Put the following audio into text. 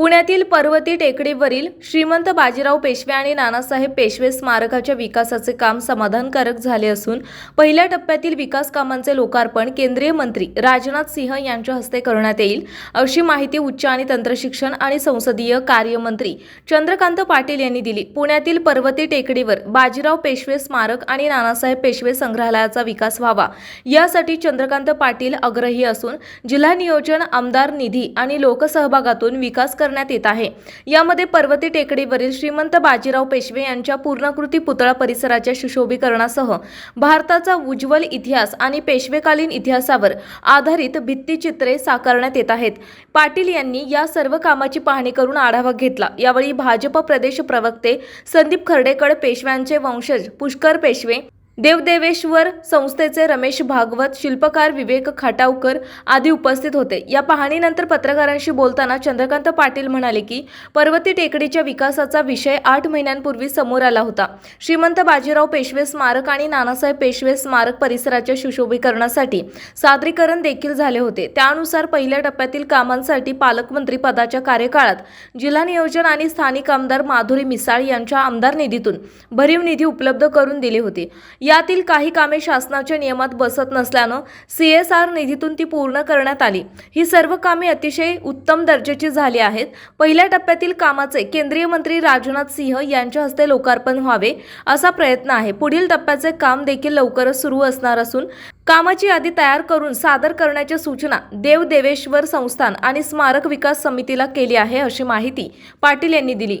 पुण्यातील पर्वती टेकडीवरील श्रीमंत बाजीराव पेशवे आणि नानासाहेब पेशवे स्मारकाच्या विकासाचे काम समाधानकारक झाले असून पहिल्या टप्प्यातील विकास कामांचे लोकार्पण केंद्रीय मंत्री राजनाथ सिंह यांच्या हस्ते करण्यात येईल अशी माहिती उच्च आणि तंत्रशिक्षण आणि संसदीय कार्यमंत्री चंद्रकांत पाटील यांनी दिली. पुण्यातील पर्वती टेकडीवर बाजीराव पेशवे स्मारक आणि नानासाहेब पेशवे संग्रहालयाचा विकास व्हावा यासाठी चंद्रकांत पाटील अग्रही असून जिल्हा नियोजन आमदार निधी आणि लोकसहभागातून विकास कर करण्यात येत आहे. यामध्ये पर्वती टेकडीवरील श्रीमंत बाजीराव पेशवे यांच्या पूर्णाकृती पुतळा परिसराच्या सुशोभीकरणासह भारताचा उज्ज्वल इतिहास आणि पेशवेकालीन इतिहासावर आधारित भित्तिचित्रे साकारण्यात येत आहेत. पाटील यांनी या सर्व कामाची पाहणी करून आढावा घेतला. यावेळी भाजप प्रदेश प्रवक्ते संदीप खर्डेकर पेशव्यांचे वंशज पुष्कर पेशवे देवदेवेश्वर संस्थेचे रमेश भागवत शिल्पकार विवेक खाटावकर आदी उपस्थित होते. या पाहणीनंतर पत्रकारांशी बोलताना चंद्रकांत पाटील म्हणाले की पर्वती टेकडीच्या विकासाचा विषय आठ महिन्यांपूर्वी समोर आला होता. श्रीमंत बाजीराव पेशवे स्मारक आणि नानासाहेब पेशवे स्मारक परिसराच्या सुशोभीकरणासाठी सादरीकरण देखील झाले होते. त्यानुसार पहिल्या टप्प्यातील कामांसाठी पालकमंत्री पदाच्या कार्यकाळात जिल्हा नियोजन आणि स्थानिक आमदार माधुरी मिसाळ यांच्या आमदार निधीतून भरीव निधी उपलब्ध करून दिली होती. यातील काही कामे शासनाच्या नियमात बसत नसल्यानं सी एस आर निधीतून ती पूर्ण करण्यात आली. ही सर्व कामे अतिशय उत्तम दर्जाची झाली आहेत. पहिल्या टप्प्यातील कामाचे केंद्रीय मंत्री राजनाथ सिंह यांच्या हस्ते लोकार्पण व्हावे असा प्रयत्न आहे. पुढील टप्प्याचे काम देखील लवकरच सुरू असणार असून कामाची यादी तयार करून सादर करण्याच्या सूचना देव देवेश्वर संस्थान आणि स्मारक विकास समितीला केली आहे अशी माहिती पाटील यांनी दिली.